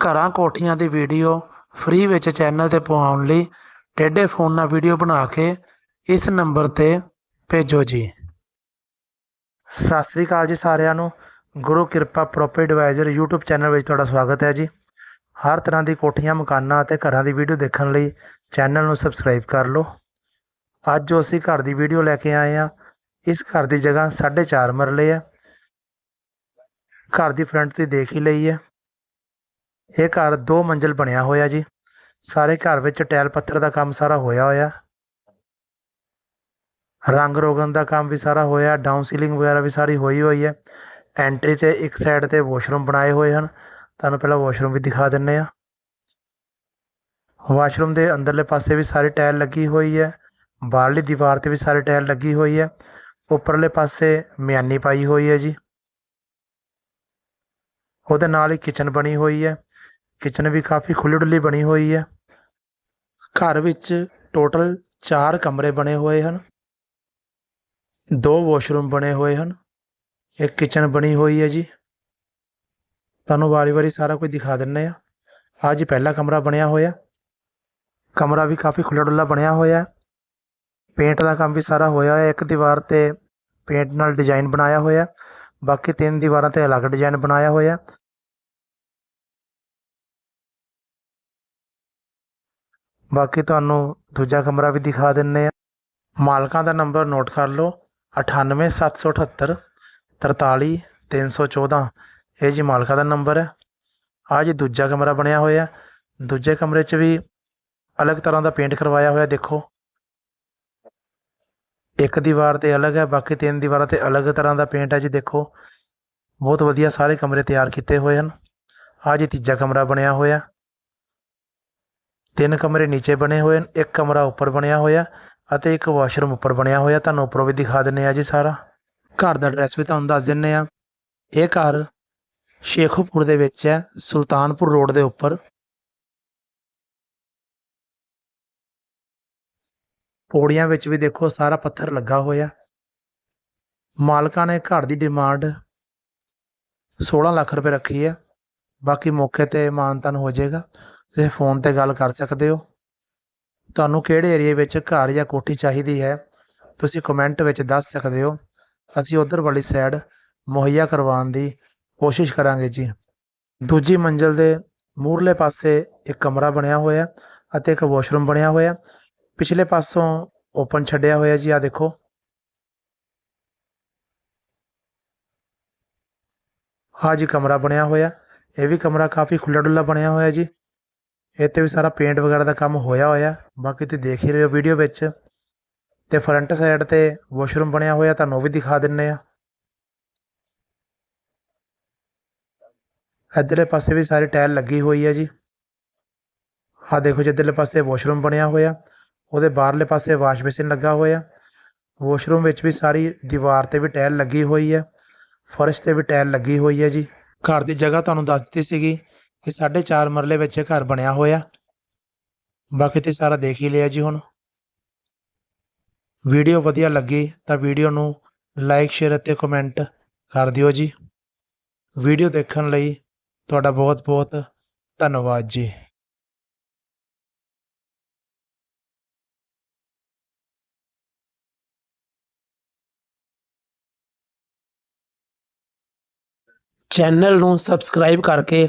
ਘਰਾਂ ਕੋਠੀਆਂ ਦੀ ਵੀਡੀਓ ਫ੍ਰੀ ਵਿੱਚ ਚੈਨਲ ਤੇ ਪਵਾਉਣ ਲਈ ਟੇਢੇ ਫੋਨ ਨਾਲ ਵੀਡੀਓ ਬਣਾ ਕੇ ਇਸ ਨੰਬਰ ਤੇ ਭੇਜੋ ਜੀ। ਸਤਿ ਸ੍ਰੀ ਅਕਾਲ ਜੀ ਸਾਰਿਆਂ ਨੂੰ। ਗੁਰੂ ਕਿਰਪਾ ਪ੍ਰੋਪਰਟੀ ਐਡਵਾਈਜ਼ਰ YouTube ਚੈਨਲ ਵਿੱਚ ਤੁਹਾਡਾ ਸਵਾਗਤ ਹੈ ਜੀ। ਹਰ ਤਰ੍ਹਾਂ ਦੀ ਕੋਠੀਆਂ, ਮਕਾਨਾਂ ਅਤੇ ਘਰਾਂ ਦੀ ਵੀਡੀਓ ਦੇਖਣ ਲਈ ਚੈਨਲ ਨੂੰ ਸਬਸਕ੍ਰਾਈਬ ਕਰ ਲਓ। ਅੱਜ ਜੋ ਅਸੀਂ ਘਰ ਦੀ ਵੀਡੀਓ ਲੈ ਕੇ ਆਏ ਹਾਂ। ਇਸ ਘਰ ਦੀ ਜਗ੍ਹਾ 4.5 ਮਰਲੇ ਹੈ ਘਰ ਦੀ ਫਰੰਟ ਤੁਸੀਂ ਦੇਖ ਹੀ ਲਈ ਹੈ। ਇਹ ਘਰ ਦੋ ਮੰਜ਼ਿਲ ਬਣਿਆ ਹੋਇਆ ਜੀ। ਸਾਰੇ ਘਰ ਵਿੱਚ ਟੈਲ ਪੱਥਰ ਦਾ ਕੰਮ ਸਾਰਾ ਹੋਇਆ ਹੋਇਆ। ਰੰਗ ਰੋਗਨ ਦਾ ਕੰਮ ਵੀ ਸਾਰਾ ਹੋਇਆ ਡਾਊਨ ਸੀਲਿੰਗ ਵਗੈਰਾ ਵੀ ਸਾਰੀ ਹੋਈ ਹੋਈ ਹੈ। ਐਂਟਰੀ ਤੇ ਇੱਕ ਸਾਈਡ ਤੇ ਵਾਸ਼ਰੂਮ ਬਣਾਏ ਹੋਏ ਹਨ। ਤੁਹਾਨੂੰ ਪਹਿਲਾਂ ਵਾਸ਼ਰੂਮ ਵੀ ਦਿਖਾ ਦਿੰਨੇ ਆ। ਵਾਸ਼ਰੂਮ ਦੇ ਅੰਦਰਲੇ ਪਾਸੇ ਵੀ ਸਾਰੀ ਟਾਇਲ ਲੱਗੀ ਹੋਈ ਹੈ। ਬਾਹਰਲੀ ਦੀਵਾਰ ਤੇ ਵੀ ਸਾਰੀ ਟਾਇਲ ਲੱਗੀ ਹੋਈ ਹੈ। ਉੱਪਰਲੇ ਪਾਸੇ ਮਿਆਨੀ ਪਾਈ ਹੋਈ ਹੈ ਜੀ। ਉਹਦੇ ਨਾਲ ਹੀ ਕਿਚਨ ਬਣੀ ਹੋਈ ਹੈ। ਕਿਚਨ ਵੀ ਕਾਫੀ ਖੁੱਲ੍ਹੀ ਡੁੱਲੀ ਬਣੀ ਹੋਈ ਹੈ। ਘਰ ਵਿੱਚ ਟੋਟਲ 4 ਕਮਰੇ ਬਣੇ ਹੋਏ ਹਨ। ਦੋ ਵਾਸ਼ਰੂਮ ਬਣੇ ਹੋਏ ਹਨ। ਇੱਕ ਕਿਚਨ ਬਣੀ ਹੋਈ ਹੈ ਜੀ। ਤੁਹਾਨੂੰ ਵਾਰੀ-ਵਾਰੀ ਸਾਰਾ ਕੁਝ ਦਿਖਾ ਦਿੰਨੇ ਆ ਆਹ ਜੀ ਪਹਿਲਾ ਕਮਰਾ ਬਣਿਆ ਹੋਇਆ। ਕਮਰਾ ਵੀ ਕਾਫੀ ਖੁੱਲ੍ਹਾ ਡੁੱਲਾ ਬਣਿਆ ਹੋਇਆ ਪੇਂਟ ਦਾ ਕੰਮ ਵੀ ਸਾਰਾ ਹੋਇਆ ਹੋਇਆ ਇੱਕ ਦੀਵਾਰ ਤੇ ਪੇਂਟ ਨਾਲ ਡਿਜ਼ਾਈਨ ਬਣਾਇਆ ਹੋਇਆ ਬਾਕੀ ਤਿੰਨ ਦੀਵਾਰਾਂ ਤੇ ਅਲੱਗ ਡਿਜ਼ਾਈਨ ਬਣਾਇਆ ਹੋਇਆ ਬਾਕੀ ਤੁਹਾਨੂੰ ਦੂਜਾ ਕਮਰਾ ਵੀ ਦਿਖਾ ਦਿੰਨੇ ਆ। ਮਾਲਕਾਂ ਦਾ ਨੰਬਰ ਨੋਟ ਕਰ ਲਓ 98778 43314 ਇਹ ਜੀ ਮਾਲਕਾਂ ਦਾ ਨੰਬਰ ਹੈ। ਆ ਜੀ ਦੂਜਾ ਕਮਰਾ ਬਣਿਆ ਹੋਇਆ। ਦੂਜੇ ਕਮਰੇ 'ਚ ਵੀ ਅਲੱਗ ਤਰ੍ਹਾਂ ਦਾ ਪੇਂਟ ਕਰਵਾਇਆ ਹੋਇਆ, ਦੇਖੋ। ਇੱਕ ਦੀਵਾਰ ਤੇ ਅਲੱਗ ਹੈ, ਬਾਕੀ ਤਿੰਨ ਦੀਵਾਰਾਂ ਤੇ ਅਲੱਗ ਤਰ੍ਹਾਂ ਦਾ ਪੇਂਟ ਹੈ ਜੀ, ਦੇਖੋ। ਬਹੁਤ ਵਧੀਆ ਸਾਰੇ ਕਮਰੇ ਤਿਆਰ ਕੀਤੇ ਹੋਏ ਹਨ। ਆ ਜੀ ਤੀਜਾ ਕਮਰਾ ਬਣਿਆ ਹੋਇਆ। ਤਿੰਨ ਕਮਰੇ ਨੀਚੇ ਬਣੇ ਹੋਏ ਹਨ, ਇੱਕ ਕਮਰਾ ਉੱਪਰ ਬਣਿਆ ਹੋਇਆ ਅਤੇ ਇੱਕ ਵਾਸ਼ਰੂਮ ਉੱਪਰ ਬਣਿਆ ਹੋਇਆ। ਤੁਹਾਨੂੰ ਉੱਪਰੋਂ ਵੀ ਦਿਖਾ ਦਿੰਨੇ ਆ ਜੀ ਸਾਰਾ। ਘਰ ਦਾ ਐਡਰੈਸ ਵੀ ਤੁਹਾਨੂੰ ਦੱਸ ਦਿੰਨੇ ਆ ਇਹ ਘਰ ਸ਼ੇਖੂਪੁਰ ਦੇ ਵਿੱਚ ਹੈ, ਸੁਲਤਾਨਪੁਰ ਰੋਡ ਦੇ ਉੱਪਰ। ਪੌੜੀਆਂ ਵਿੱਚ ਵੀ ਦੇਖੋ ਸਾਰਾ ਪੱਥਰ ਲੱਗਾ ਹੋਇਆ। ਮਾਲਕਾਂ ਨੇ ਘਰ ਦੀ ਡਿਮਾਂਡ 16 ਲੱਖ ਰੁਪਏ ਰੱਖੀ ਹੈ। ਬਾਕੀ ਮੌਕੇ ਤੇ ਮਾਨਤਨ ਹੋ ਜਾਏਗਾ। ਤੁਸੀਂ ਫੋਨ ਤੇ ਗੱਲ ਕਰ ਸਕਦੇ ਹੋ। ਤੁਹਾਨੂੰ ਕਿਹੜੇ ਏਰੀਆ ਵਿੱਚ ਘਰ ਜਾਂ ਕੋਠੀ ਚਾਹੀਦੀ ਹੈ, ਤੁਸੀਂ ਕਮੈਂਟ ਵਿੱਚ ਦੱਸ ਸਕਦੇ ਹੋ। ਅਸੀਂ ਉਧਰ ਵਾਲੀ ਸਾਈਡ ਮੁਹੱਈਆ ਕਰਵਾਉਣ ਦੀ ਕੋਸ਼ਿਸ਼ ਕਰਾਂਗੇ ਜੀ। ਦੂਜੀ ਮੰਜ਼ਲ ਦੇ ਮੂਹਰਲੇ ਪਾਸੇ ਇੱਕ ਕਮਰਾ ਬਣਿਆ ਹੋਇਆ ਅਤੇ ਇੱਕ ਵਾਸ਼ਰੂਮ ਬਣਿਆ ਹੋਇਆ। ਪਿਛਲੇ ਪਾਸੋਂ ਓਪਨ ਛੱਡਿਆ ਹੋਇਆ ਜੀ ਆ ਦੇਖੋ। ਹਾਂ ਜੀ ਕਮਰਾ ਬਣਿਆ ਹੋਇਆ। ਇਹ ਵੀ ਕਮਰਾ ਕਾਫੀ ਖੁੱਲ੍ਹਾ ਡੁੱਲਾ ਬਣਿਆ ਹੋਇਆ ਜੀ। ਇੱਥੇ ਵੀ ਸਾਰਾ ਪੇਂਟ ਵਗੈਰਾ ਦਾ ਕੰਮ ਹੋਇਆ ਹੋਇਆ। ਬਾਕੀ ਤੁਸੀਂ ਦੇਖ ਹੀ ਰਹੇ ਹੋ ਵੀਡੀਓ ਵਿੱਚ। ਤੇ ਫਰੰਟ ਸਾਈਡ ਤੇ ਵਾਸ਼ਰੂਮ ਬਣਿਆ ਹੋਇਆ, ਤੁਹਾਨੂੰ ਉਹ ਵੀ ਦਿਖਾ ਦਿੰਨੇ ਆ। ਇੱਧਰਲੇ ਪਾਸੇ ਵੀ ਸਾਰੀ ਟਾਇਲ ਲੱਗੀ ਹੋਈ ਹੈ ਜੀ। ਆਹ ਦੇਖੋ ਜਿੱਧਰਲੇ ਪਾਸੇ ਵਾਸ਼ਰੂਮ ਬਣਿਆ ਹੋਇਆ। ਉਹਦੇ ਬਾਹਰਲੇ ਪਾਸੇ ਵਾਸ਼ ਬੇਸਿਨ ਲੱਗਾ ਹੋਇਆ। ਵਾਸ਼ਰੂਮ ਵਿੱਚ ਵੀ ਸਾਰੀ ਦੀਵਾਰ ਤੇ ਵੀ ਟਾਇਲ ਲੱਗੀ ਹੋਈ ਹੈ ਫਰਸ਼ ਤੇ ਵੀ ਟਾਇਲ ਲੱਗੀ ਹੋਈ ਹੈ ਜੀ। ਘਰ ਦੀ ਜਗ੍ਹਾ ਤੁਹਾਨੂੰ ਦੱਸ ਦਿੱਤੀ ਸੀਗੀ। ਕਿ 4.5 ਮਰਲੇ ਵਿੱਚ ਘਰ ਬਣਿਆ ਹੋਇਆ। ਬਾਕੀ ਤੇ ਸਾਰਾ ਦੇਖ ਹੀ ਲਿਆ ਜੀ ਹੁਣ। ਵੀਡੀਓ ਵਧੀਆ ਲੱਗੀ ਤਾਂ ਵੀਡੀਓ ਨੂੰ ਲਾਈਕ, ਸ਼ੇਅਰ ਅਤੇ ਕਮੈਂਟ ਕਰ ਦਿਓ ਜੀ। ਵੀਡੀਓ ਦੇਖਣ ਲਈ ਤੁਹਾਡਾ ਬਹੁਤ ਬਹੁਤ ਧੰਨਵਾਦ ਜੀ। ਚੈਨਲ ਨੂੰ ਸਬਸਕ੍ਰਾਈਬ ਕਰਕੇ